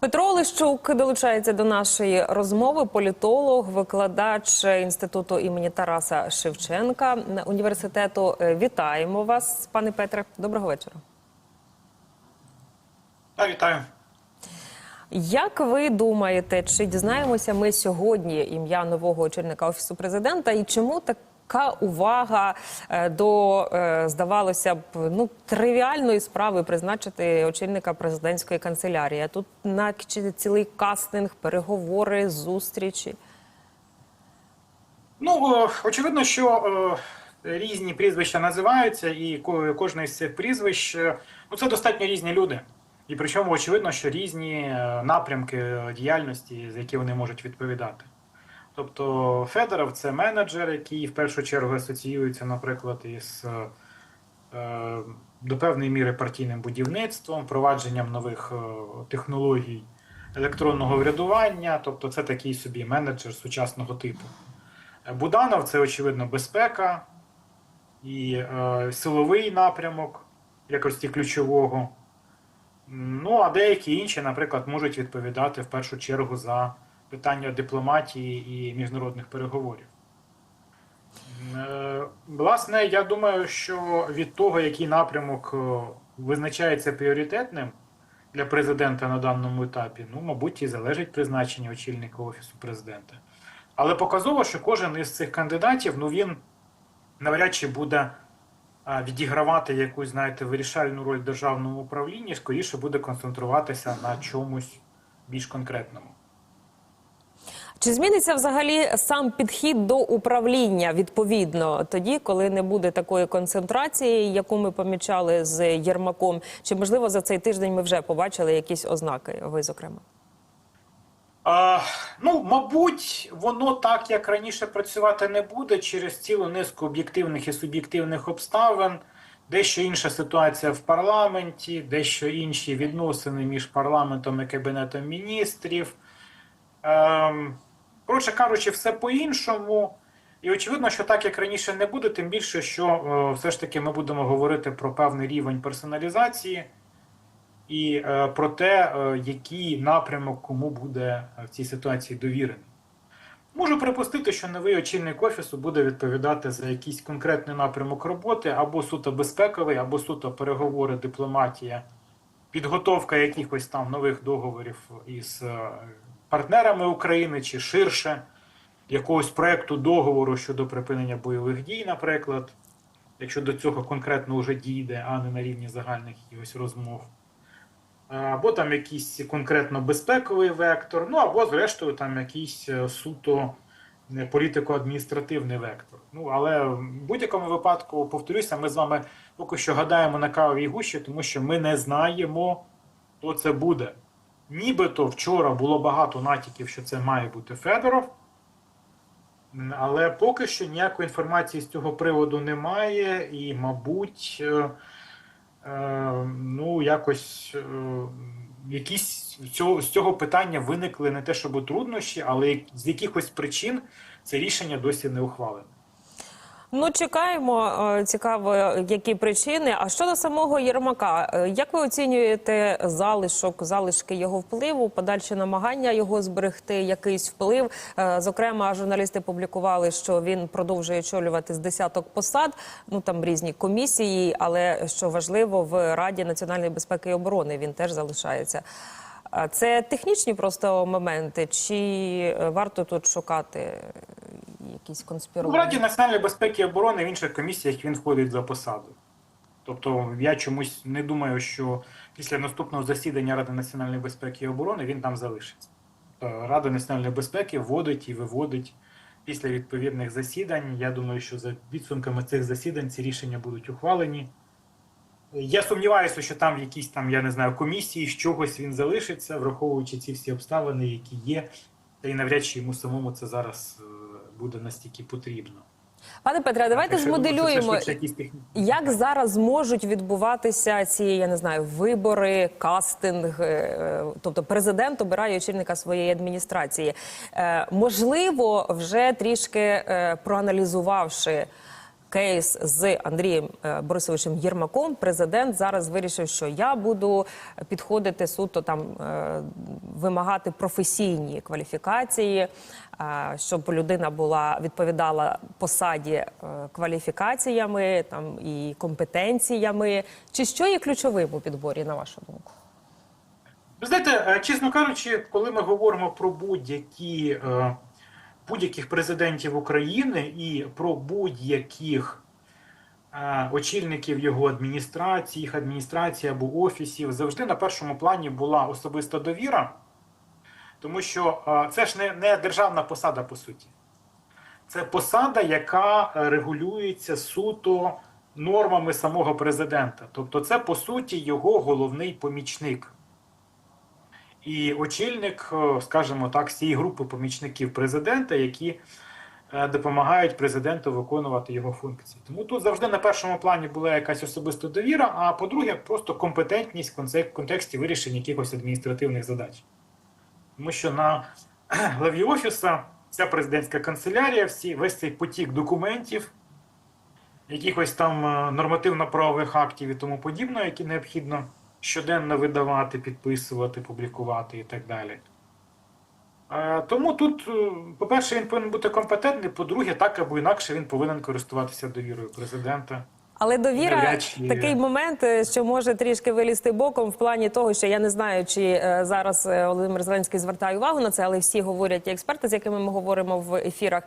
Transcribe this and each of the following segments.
Петро Олещук долучається до нашої розмови. Політолог, викладач інституту імені Тараса Шевченка університету. Е, Вітаємо вас, пане Петре. Доброго вечора. Та, вітаю. Як ви думаєте, чи дізнаємося ми сьогодні ім'я нового очільника офісу президента, і чому така увага е, до е, здавалося б ну тривіальної справи призначити очільника президентської канцелярії? А Тут наче цілий кастинг, переговори, зустрічі. Ну, е, очевидно, що різні прізвища називаються, і ко- кожне з цих прізвищ ну, це достатньо різні люди. І причому очевидно, що різні напрямки діяльності, за які вони можуть відповідати. Тобто Федоров це менеджер, який в першу чергу асоціюється, наприклад, із е, е, до певної міри партійним будівництвом, впровадженням нових е, технологій електронного врядування, тобто це такий собі менеджер сучасного типу. Буданов це, очевидно, безпека і силовий напрямок якості ключового. Ну, а деякі інші, наприклад, можуть відповідати в першу чергу за питання дипломатії і міжнародних переговорів. Е, Власне, я думаю, що від того, який напрямок е, визначається пріоритетним для президента на даному етапі, ну, мабуть, і залежить призначення очільника Офісу президента. Але показово, що кожен із цих кандидатів, ну він навряд чи буде відігравати якусь, знаєте, вирішальну роль в державному управлінні, скоріше буде концентруватися на чомусь більш конкретному. Чи зміниться взагалі сам підхід до управління відповідно тоді, коли не буде такої концентрації, яку ми помічали з Єрмаком? Чи можливо за цей тиждень ми вже побачили якісь ознаки? Ви зокрема? А, ну, мабуть, воно так, як раніше працювати не буде через цілу низку об'єктивних і суб'єктивних обставин. Дещо інша ситуація в парламенті, дещо інші відносини між парламентом і кабінетом міністрів. Ем, коротше кажучи, все по-іншому. І очевидно, що так як раніше не буде, тим більше, що е, все ж таки ми будемо говорити про певний рівень персоналізації і е, про те, е, який напрямок кому буде в цій ситуації довірений. Можу припустити, що новий очільник офісу буде відповідати за якийсь конкретний напрямок роботи, або суто безпековий, або суто переговори, дипломатія, підготовка якихось там нових договорів із партнерами України чи ширше, якогось проекту договору щодо припинення бойових дій, наприклад, якщо до цього конкретно вже дійде, а не на рівні загальних якихось розмов або там якийсь конкретно безпековий вектор, ну або, зрештою, там якийсь е, суто е, політико-адміністративний вектор. Ну, але в будь-якому випадку, повторюся, ми з вами поки що гадаємо на кавовій гущі, тому що ми не знаємо, хто це буде. Нібито вчора було багато натяків, що це має бути Федоров. Але поки що ніякої інформації з цього приводу немає, і, мабуть, е, е, ну, якось е, якісь з цього, з цього питання виникли не те, щоб труднощі, але з якихось причин це рішення досі не ухвалене. Ну чекаємо. е, Цікаво, які причини. А щодо самого Єрмака, е, як ви оцінюєте залишок, залишки його впливу, подальші намагання його зберегти, якийсь вплив? Е, Зокрема, журналісти публікували, що він продовжує очолювати з десяток посад. Ну там різні комісії, але що важливо, в Раді національної безпеки і оборони він теж залишається. Це технічні просто моменти, чи варто тут шукати якісь Ну, в? Раді національної безпеки і оборони в інших комісіях він входить за посаду. Тобто я чомусь не думаю, що після наступного засідання Ради національної безпеки і оборони він там залишиться. Тобто Рада національної безпеки вводить і виводить після відповідних засідань. Я думаю, що за підсумками цих засідань ці рішення будуть ухвалені. Я сумніваюся, що там в якійсь там, я не знаю, комісії з чогось він залишиться, враховуючи ці всі обставини, які є, та й навряд чи йому самому це зараз е, буде настільки потрібно. Пане Петре, давайте змоделюємо, як зараз можуть відбуватися ці, я не знаю, вибори, кастинг, е, тобто президент обирає очільника своєї адміністрації. Е, Можливо, вже трішки е, проаналізувавши кейс з Андрієм е, Борисовичем Єрмаком, президент зараз вирішив, що я буду підходити суто там е, вимагати професійні кваліфікації, е, щоб людина була відповідала посаді кваліфікаціями там і компетенціями. Чи що є ключовим у підборі, на вашу думку? Ви знаєте, чесно кажучи, коли ми говоримо про будь-які будь-яких президентів України і про будь-яких е, очільників його адміністрації, їх адміністрації або офісів, завжди на першому плані була особиста довіра, тому що е, це ж не, не державна посада, по суті. Це посада, яка е, регулюється суто нормами самого президента. Тобто, це по суті його головний помічник. І очільник, е, скажімо так, всієї групи помічників президента, які е, допомагають президенту виконувати його функції. Тому тут завжди на першому плані була якась особиста довіра, а по-друге, просто компетентність в контексті вирішення якихось адміністративних задач. Тому що на главі офіса ця президентська канцелярія, всі, весь цей потік документів, якихось там е, нормативно-правових актів і тому подібного, які необхідно щоденно видавати, підписувати, публікувати і так далі. Е, Тому тут, е, по-перше, він повинен бути компетентний, по-друге, так або інакше він повинен користуватися довірою президента. Але довіра такий момент, е, що може трішки вилізти боком в плані того, що я не знаю, чи е, зараз е, Володимир Зеленський звертає увагу на це, але всі говорять і експерти, з якими ми говоримо в ефірах,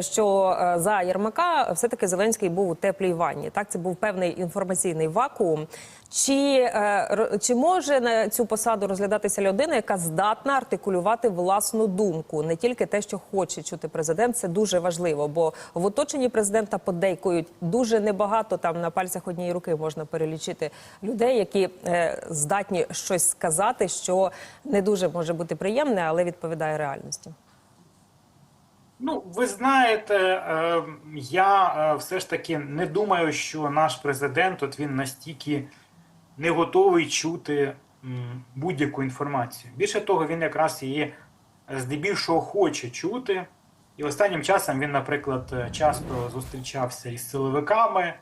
що за Єрмака все-таки Зеленський був у теплій ванні. Так, це був певний інформаційний вакуум. Чи, чи може на цю посаду розглядатися людина, яка здатна артикулювати власну думку, не тільки те, що хоче чути президент, це дуже важливо, бо в оточенні президента подейкують дуже небагато. Там на пальцях однієї руки можна перелічити людей, які е, здатні щось сказати, що не дуже може бути приємне, але відповідає реальності. Ну, ви знаєте, е, я е, все ж таки не думаю, що наш президент от він настільки не готовий чути будь-яку інформацію. Більше того, він якраз її здебільшого хоче чути. І останнім часом він, наприклад, часто зустрічався із силовиками,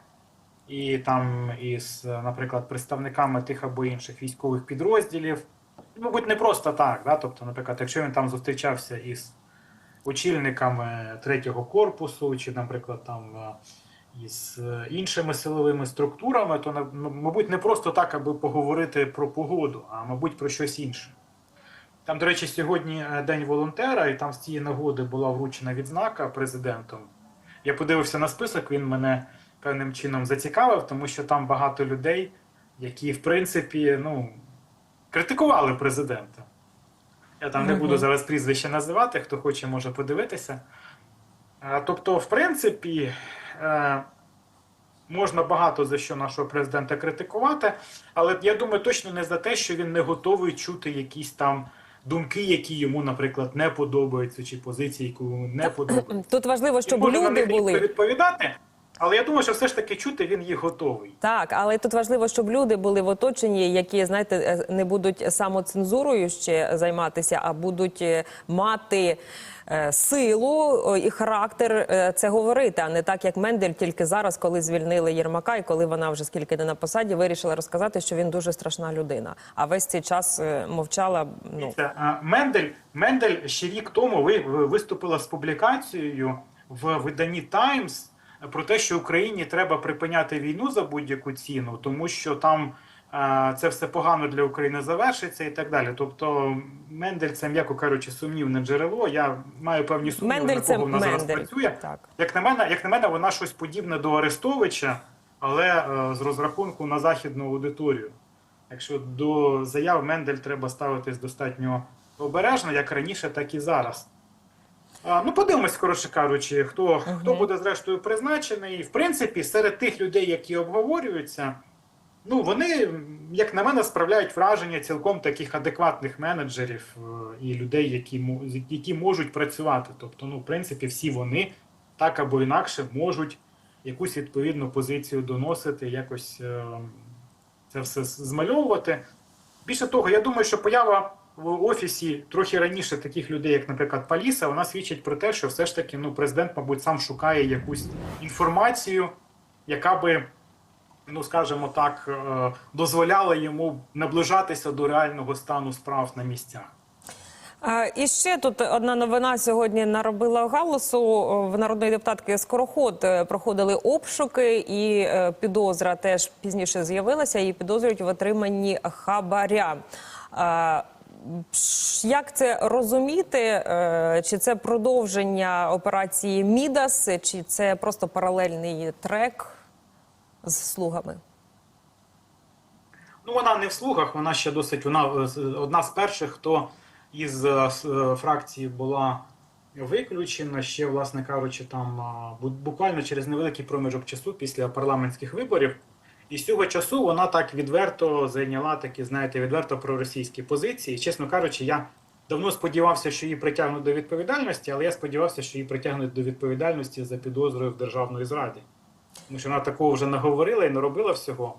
і там із, наприклад, представниками тих або інших військових підрозділів. Мабуть, не просто так. Да? Тобто, наприклад, якщо він там зустрічався із очільниками третього корпусу, чи, наприклад, там е, із е, іншими силовими структурами, то мабуть не просто так, аби поговорити про погоду, а мабуть про щось інше. Там, до речі, сьогодні е, день волонтера, і там з цієї нагоди була вручена відзнака президентом. Я подивився на список, він мене певним чином зацікавив, тому що там багато людей, які, в принципі, ну, критикували президента. Я там не буду зараз прізвище називати, хто хоче, може подивитися. Тобто, в принципі, е, можна багато за що нашого президента критикувати, але я думаю, точно не за те, що він не готовий чути якісь там думки, які йому, наприклад, не подобаються, чи позиції, йому не подобаються. Тут важливо, щоб люди були. відповідати, але я думаю, що все ж таки чути він їх готовий. Так, але тут важливо, щоб люди були в оточенні, які знаєте, е, не будуть самоцензурою ще займатися, а будуть е, мати е, силу і характер е, це говорити, а не так, як Мендель, тільки зараз, коли звільнили Єрмака, і коли вона вже скільки не на посаді, вирішила розказати, що він дуже страшна людина. А весь цей час е, мовчала. Ну Мендель, Мендель ще рік тому ви, ви- виступила з публікацією в виданні Times про те, що Україні треба припиняти війну за будь-яку ціну, тому що там а, це все погано для України завершиться і так далі. Тобто Мендель це, м'яко кажучи, сумнівне джерело. Я маю певні сумніви, Мендель на кого вона зараз працює. Так. Як на мене, як на мене, вона щось подібне до Арестовича, але е, з розрахунку на західну аудиторію. Якщо до заяв Мендель треба ставитись достатньо обережно, як раніше, так і зараз. А, ну, подивимось, коротше кажучи, хто, хто буде зрештою призначений. В принципі, серед тих людей, які обговорюються, ну вони, як на мене, справляють враження цілком таких адекватних менеджерів е, і людей, які, які можуть працювати. Тобто, ну, в принципі, всі вони так або інакше можуть якусь відповідну позицію доносити, якось е, це все змальовувати. Більше того, я думаю, що поява в офісі трохи раніше таких людей, як, наприклад, Паліса, вона свідчить про те, що все ж таки ну, президент, мабуть, сам шукає якусь інформацію, яка би, ну скажімо так, е, дозволяла йому наближатися до реального стану справ на місцях. І ще тут одна новина сьогодні наробила галасу. В народної депутатки Скороход е, проходили обшуки, і е, підозра теж пізніше з'явилася. Її підозрюють в отриманні хабаря. Як це розуміти? Е, Чи це продовження операції Мідас, чи це просто паралельний трек з слугами? Ну, вона не в слугах, вона ще досить, вона е, одна з перших, хто із е, фракції була виключена ще, власне кажучи, там буквально через невеликий проміжок часу після парламентських виборів. І з цього часу вона так відверто зайняла такі, знаєте, відверто проросійські позиції. Чесно кажучи, я давно сподівався, що її притягнуть до відповідальності, але я сподівався, що її притягнуть до відповідальності за підозрою в державної зраді. Тому що вона такого вже наговорила і наробила всього.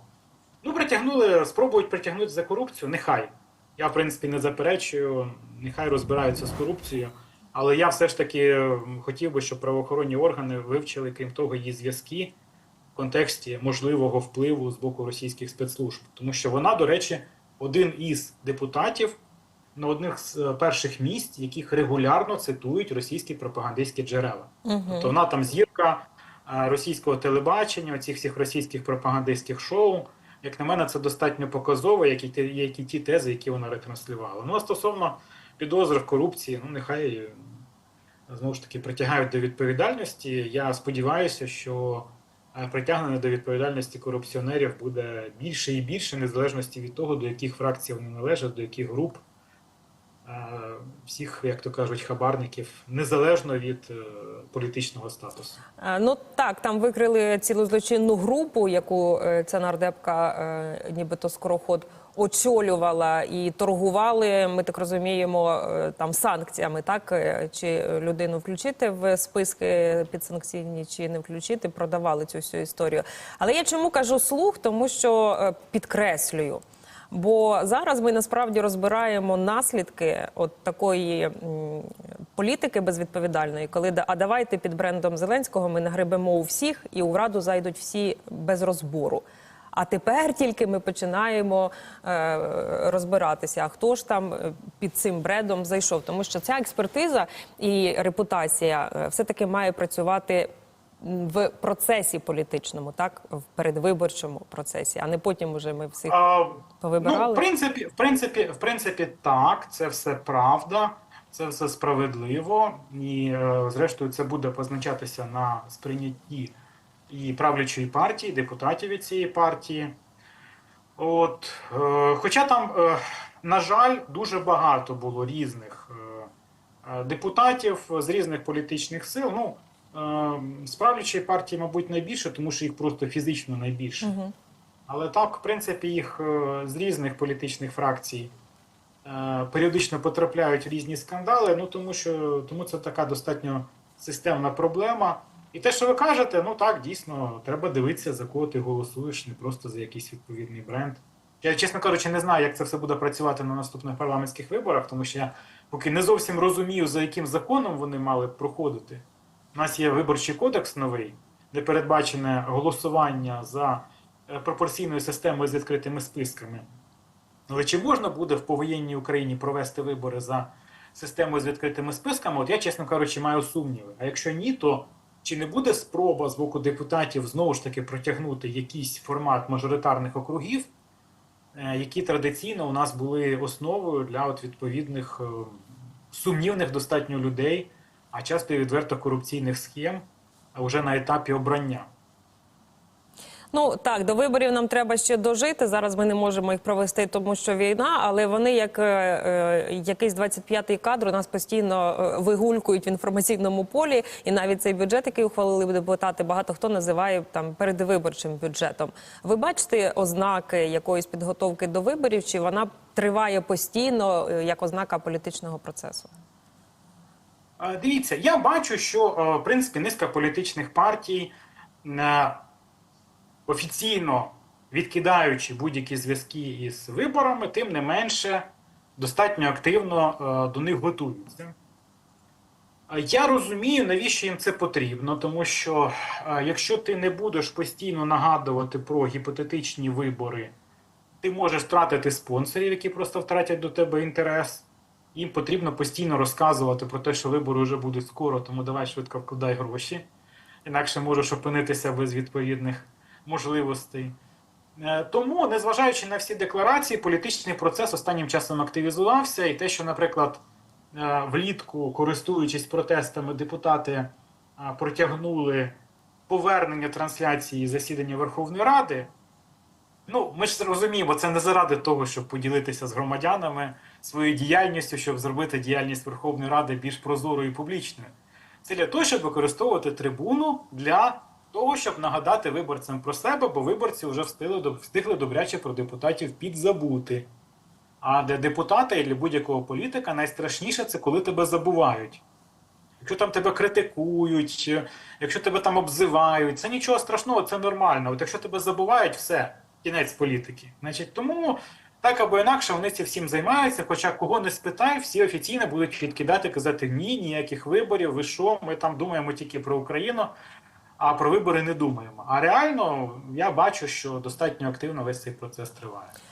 Ну, притягнули, спробують притягнути за корупцію, нехай. Я, в принципі, не заперечую, нехай розбираються з корупцією. Але я все ж таки хотів би, щоб правоохоронні органи вивчили, крім того, її зв'язки контексті можливого впливу з боку російських спецслужб. Тому що вона, до речі, один із депутатів на одних з е, перших місць, яких регулярно цитують російські пропагандистські джерела. Тобто вона там зірка е, російського телебачення, оцих всіх російських пропагандистських шоу. Як на мене, це достатньо показово, як і ті, як і ті тези, які вона ретранслювала. Ну а стосовно підозри в корупції, ну нехай е, знову ж таки притягають до відповідальності. Я сподіваюся, що притягнення до відповідальності корупціонерів буде більше і більше, незалежності від того, до яких фракцій вони належать, до яких груп. Всіх, як то кажуть, хабарників незалежно від е, політичного статусу. Ну так, там викрили цілу злочинну групу, яку е, ця нардепка, е, нібито скороход, очолювала і торгували. Ми так розуміємо, е, там санкціями, так Е, чи людину включити в списки підсанкційні, чи не включити, продавали цю всю історію. Але я чому кажу слух, тому що е, підкреслюю. Бо зараз ми насправді розбираємо наслідки от такої політики безвідповідальної, коли а давайте під брендом Зеленського ми нагребемо у всіх, і у раду зайдуть всі без розбору. А тепер тільки ми починаємо е, розбиратися, а хто ж там е, під цим брендом зайшов. Тому що ця експертиза і репутація е, все-таки має працювати в процесі політичному, так в передвиборчому процесі, а не потім уже ми всіх А, повибирали? Ну, в принципі, в принципі, в принципі, так, це все правда, це все справедливо, і е, зрештою це буде позначатися на сприйнятті і правлячої партії, депутатів від цієї партії. От, е, хоча там, е, на жаль, дуже багато було різних е, депутатів з різних політичних сил. Ну, е, з правлячої партії, мабуть, найбільше, тому що їх просто фізично найбільше. Мгм. Але так, в принципі, їх е, з різних політичних фракцій е, періодично потрапляють в різні скандали. Ну тому що тому це така достатньо системна проблема. І те, що ви кажете, ну так, дійсно, треба дивитися, за кого ти голосуєш, не просто за якийсь відповідний бренд. Я, чесно кажучи, не знаю, як це все буде працювати на наступних парламентських виборах, тому що я поки не зовсім розумію, за яким законом вони мали б проходити. У нас є виборчий кодекс новий, де передбачене голосування за е, пропорційною системою з відкритими списками. Але чи можна буде в повоєнній Україні провести вибори за системою з відкритими списками? От я, чесно кажучи, маю сумніви. А якщо ні, то чи не буде спроба з боку депутатів знову ж таки протягнути якийсь формат мажоритарних округів, е, які традиційно у нас були основою для от відповідних е, сумнівних достатньо людей, а часто і відверто корупційних схем, вже на етапі обрання? Ну так, до виборів нам треба ще дожити. Зараз ми не можемо їх провести, тому що війна, але вони, як е, е, якийсь 25-й кадр, нас постійно е, вигулькують в інформаційному полі. І навіть цей бюджет, який ухвалили депутати, багато хто називає там передвиборчим бюджетом. Ви бачите ознаки якоїсь підготовки до виборів, чи вона триває постійно е, як ознака політичного процесу? Дивіться, я бачу, що в принципі низка політичних партій, офіційно відкидаючи будь-які зв'язки із виборами, тим не менше достатньо активно е, до них готуються. Я розумію, навіщо їм це потрібно, тому що е, якщо ти не будеш постійно нагадувати про гіпотетичні вибори, ти можеш втратити спонсорів, які просто втратять до тебе інтерес. Їм потрібно постійно розказувати про те, що вибори вже будуть скоро, тому давай швидко вкладай гроші. Інакше можеш опинитися без відповідних можливостей. Е, Тому, незважаючи на всі декларації, політичний процес останнім часом активізувався, і те, що, наприклад, е, влітку, користуючись протестами, депутати е, протягнули повернення трансляції засідання Верховної Ради. Ну, ми ж розуміємо, це не заради того, щоб поділитися з громадянами своєю діяльністю, щоб зробити діяльність Верховної Ради більш прозорою і публічною. Це для того, щоб використовувати трибуну для того, щоб нагадати виборцям про себе, бо виборці вже встигли, встигли добряче про депутатів підзабути. А для депутата і для будь-якого політика найстрашніше це коли тебе забувають. Якщо там тебе критикують, якщо тебе там обзивають, це нічого страшного, це нормально. От якщо тебе забувають, все, кінець політики. Значить, тому так або інакше вони цим всім займаються. Хоча кого не спитай, всі офіційно будуть відкидати, казати ні, ніяких виборів, ви що, ми там думаємо тільки про Україну, а про вибори не думаємо. А реально я бачу, що достатньо активно весь цей процес триває.